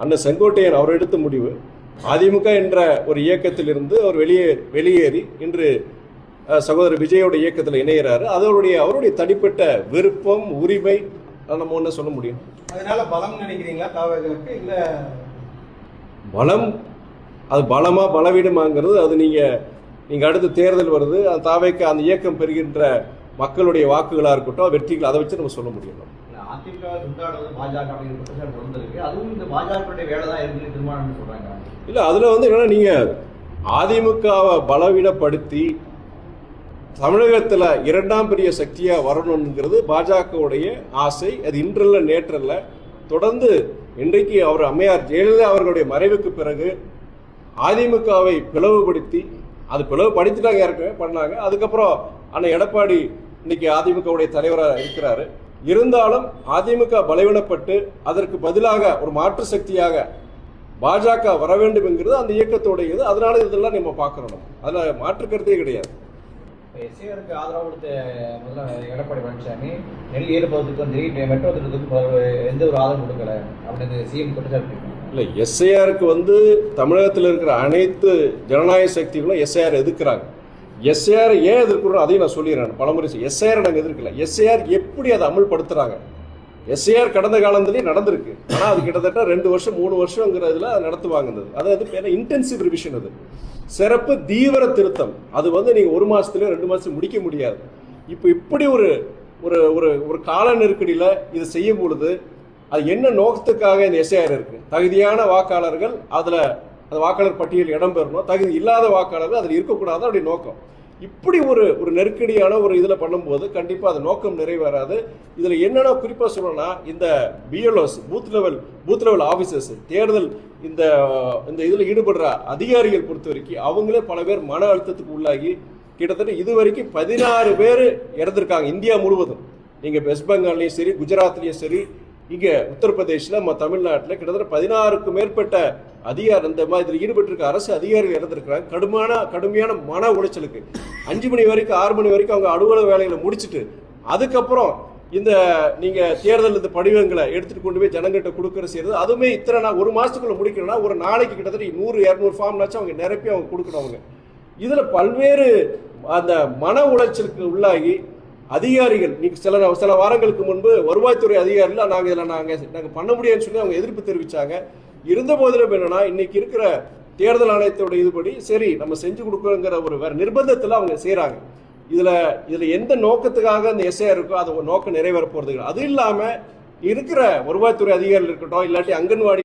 அண்ணன் செங்கோட்டையன் அவர் எடுத்த முடிவு. அதிமுக என்ற ஒரு இயக்கத்திலிருந்து அவர் வெளியே வெளியேறி இன்று சகோதரர் விஜயோட இயக்கத்தில் இணைகிறாரு அதனுடைய அவருடைய தனிப்பட்ட விருப்பம் உரிமை நம்ம ஒன்று சொல்ல முடியும். அதனால பலம் நினைக்கிறீங்களா தாவர்களுக்கு இல்ல பலம் அது பலமா பலவீனமாங்கிறது அது நீங்க நீங்க அடுத்து தேர்தல் வருது. அந்த தாவைக்கு அந்த இயக்கம் பெறுகின்ற மக்களுடைய வாக்குகளா இருக்கட்டும் வெற்றிகள் அதை வச்சு நம்ம சொல்ல முடியும். அதிமுக துண்டாடுறது பாஜக அப்படிங்கிற குற்றச்சாட்டு வந்திருக்கு. அதுவும் இந்த பாஜகவுடைய வேலை தான் இருக்கு தீர்மானம்னு சொல்றாங்க. இல்ல அதுல வந்து என்னன்னா நீங்க அதிமுகவை பலவீனப்படுத்தி தமிழகத்துல இரண்டாம் பெரிய சக்தியா வரணுங்கிறது பாஜகவுடைய ஆசை. அது இன்றல்ல நேற்றல்ல. தொடர்ந்து இன்றைக்கு அவர் அம்மையார் ஜெயலலிதா அவர்களுடைய மறைவுக்கு பிறகு அதிமுகவை பிளவுபடுத்தி அது பிளவுபடுத்திட்டாங்க ஏற்கனவே பண்ணாங்க. அதுக்கப்புறம் அண்ணன் எடப்பாடி இன்னைக்கு அதிமுகவுடைய தலைவராக இருக்கிறாரு. இருந்தாலும் அதிமுக பலவீனப்பட்டு அதற்கு பதிலாக ஒரு மாற்று சக்தியாக பாஜக வர வேண்டும் என்கிறது அந்த இயக்கத்தோடைய இது அதனால இதெல்லாம் நம்ம பார்க்கணும். அதுல மாற்று கருத்தே கிடையாது எஸ்ஏஆருக்கு ஆதரவு கொடுத்த முதல்வர் எடப்பாடி பழனிசாமி நெல் ஈடுபடுறதுக்கும் திடீர் மெட்ரோ திட்டத்துக்கும் எந்த ஒரு ஆதரவு கொடுக்கல அப்படின்னு சிஎம் குற்றச்சாட்டு. இல்லை எஸ்ஐஆருக்கு வந்து தமிழகத்தில் இருக்கிற அனைத்து ஜனநாயக சக்திகளும் எஸ்ஐஆர் எதிர்க்கிறாங்க எஸ்ஐஆர் ஏன் எதிர்க்கிறோம் அதையும் நான் சொல்லிடுறேன். பலமுறை எஸ்ஏஆர் நாங்கள் எதிர்க்கல. எஸ்ஐஆர் எப்படி அதை அமல்படுத்துறாங்க? எஸ்ஐஆர் கடந்த காலத்துலேயும் நடந்திருக்கு. ஆனால் அது கிட்டத்தட்ட ரெண்டு வருஷம் மூணு வருஷங்கிறதுல நடத்துவாங்க அது அது பேர் இன்டென்சிவ் ரிவிஷன் அது. சிறப்பு தீவிர திருத்தம். அது வந்து நீங்கள் ஒரு மாசத்துலயோ ரெண்டு மாதத்துல முடிக்க முடியாது. இப்போ இப்படி ஒரு ஒரு ஒரு ஒரு கால நெருக்கடியில் இது செய்யும் பொழுது அது என்ன நோக்கத்துக்காக இந்த எஸ்ஐஆர் இருக்கு? தகுதியான வாக்காளர்கள் அதில் அந்த வாக்காளர் பட்டியல் இடம் பெறணும். தகுதி இல்லாத வாக்காளர்கள் அதில் இருக்கக்கூடாது அப்படி நோக்கம். இப்படி ஒரு ஒரு நெருக்கடியான ஒரு இதில் பண்ணும்போது கண்டிப்பாக அது நோக்கம் நிறைவேறாது. இதில் என்னென்ன குறிப்பாக சொல்லணும்னா இந்த BLOs booth level booth level officers தேர்தல் இந்த இந்த இதில் ஈடுபடுற அதிகாரிகள் பொறுத்த வரைக்கும் அவங்களே பல பேர் மன அழுத்தத்துக்கு உள்ளாகி கிட்டத்தட்ட இது வரைக்கும் பதினாறு பேர் இறந்துருக்காங்க இந்தியா முழுவதும். நீங்கள் வெஸ்ட் பெங்கால்லையும் சரி குஜராத்லேயும் சரி இங்கே உத்தரப்பிரதேசில் நம்ம தமிழ்நாட்டில் கிட்டத்தட்ட பதினாறுக்கும் மேற்பட்ட அதிகாரி இந்த மாதிரி இதில் ஈடுபட்டிருக்க அரசு அதிகாரிகள் இறந்துருக்கிறாங்க. கடுமையான கடுமையான மன உளைச்சலுக்கு. அஞ்சு மணி வரைக்கும் ஆறு மணி வரைக்கும் அவங்க அலுவலக வேலைகளை முடிச்சுட்டு அதுக்கப்புறம் இந்த நீங்கள் தேர்தல் இந்த படிவங்களை எடுத்துகிட்டு கொண்டு போய் ஜனங்கிட்ட கொடுக்குற செய்யறது அதுவுமே இத்தனை நான் ஒரு மாதத்துக்குள்ளே முடிக்கணும்னா ஒரு நாளைக்கு கிட்டத்தட்ட நூறு இரநூறு ஃபார்ம்னாச்சும் அவங்க நிரப்பி அவங்க கொடுக்கணும் அவங்க. இதில் பல்வேறு அந்த மன உளைச்சலுக்கு உள்ளாகி அதிகாரிகள் நீங்க சில சில வாரங்களுக்கு முன்பு வருவாய்த்துறை அதிகாரிகள் நாங்க இதில் நாங்க நாங்க பண்ண முடியாதுன்னு சொல்லி அவங்க எதிர்ப்பு தெரிவிச்சாங்க. இருந்த போதிலும் என்னன்னா இன்னைக்கு இருக்கிற தேர்தல் ஆணையத்தோட இதுபடி சரி நம்ம செஞ்சு கொடுக்குறோங்கிற ஒரு வேற நிர்பந்தத்தில் அவங்க செய்கிறாங்க இதுல இதுல எந்த நோக்கத்துக்காக அந்த எஸ்ஐஆர் இருக்கோ அது நோக்கம் நிறைவேற போறது அது இல்லாம இருக்கிற வருவாய்த்துறை அதிகாரிகள் இருக்கட்டும் இல்லாட்டி அங்கன்வாடி